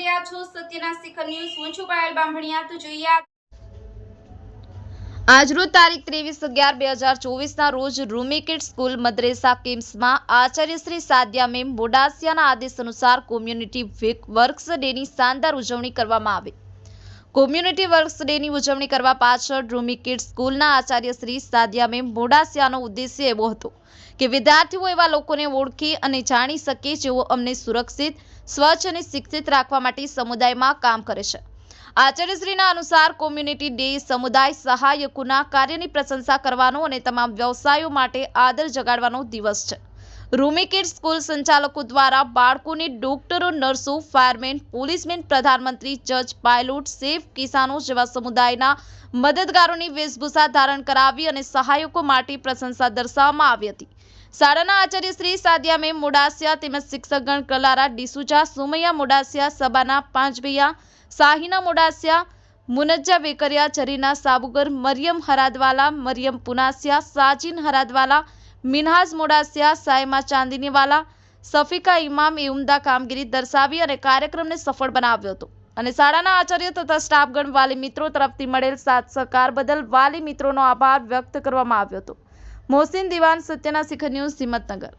સત્યના શિખર ન્યૂઝ, હું છું પાયલ બામભણિયા તો જોઈએ આજરોજ તારીખ ત્રેવીસ અગિયાર બે હજાર ચોવીસના રોજ રૂમિકિડ સ્કૂલ મદ્રેસા કિમ્સમાં આચાર્ય શ્રી સાદ્યા મેમ બોડાસિયાના આદેશ અનુસાર કોમ્યુનિટી વીક વર્ક્સ ડેની શાનદાર ઉજવણી કરવામાં આવી. કોમ્યુનિટી વર્ક્સ ડેની ઉજવણી કરવા પાછળ રૂમી કિડ સ્કૂલના આચાર્ય શ્રી સાદ્યા મેમ મોડાસિયાનો ઉદ્દેશ્ય એવો હતો કે વિદ્યાર્થીઓ એવા લોકોને ઓળખી અને જાણી શકે જેઓ અમને સુરક્ષિત, સ્વચ્છ અને શિક્ષિત રાખવા માટે સમુદાયમાં કામ કરે છે. આચાર્યશ્રીના અનુસાર કોમ્યુનિટી ડે સમુદાય સહાયકોના કાર્યની પ્રશંસા કરવાનો અને તમામ વ્યવસાયો માટે આદર જગાડવાનો દિવસ છે. રૂમી સ્કૂલ સંચાલકો દ્વારા બાળકોને ડોક્ટરો, નર્સો, ફાયરમેન, પોલીસમેન, પ્રધાનમંત્રી, જજ, પાયલોટ, સેફ કિસાનો જેવા સમુદાયના મદદગારોની વેશભૂષા ધારણ કરાવી અને સહાયકો માટે પ્રશંસા દર્શાવવામાં આવી હતી. શાળાના આચાર્ય શ્રી સાદિયા મેમ મોડાસિયા તેમજ શિક્ષકગણ કલારા ડિસુજા સુમૈયા મોડાસિયા, સબાના પાંચભૈયા સાહિના મોડાસિયા, મુનજ્જા વેકરિયા, જરીના સાબુગર, મરિયમ હરાદવાલા, મરિયમ પુનાસિયા, સાજીન હરાદવાલા મિનહાજ મોડાસિયા, સાયમા ચાંદીનીવાલા, સફિકા ઇમામ એ ઉમદા કામગીરી દર્શાવી અને કાર્યક્રમને સફળ બનાવ્યો હતો. અને શાળાના આચાર્ય તથા સ્ટાફગણ વાલી મિત્રો તરફથી મળેલ સાથ સહકાર બદલ વાલી મિત્રોનો આભાર વ્યક્ત કરવામાં આવ્યો હતો. મોહસિન દિવાન, સત્યના શિખર ન્યૂઝ, હિંમતનગર.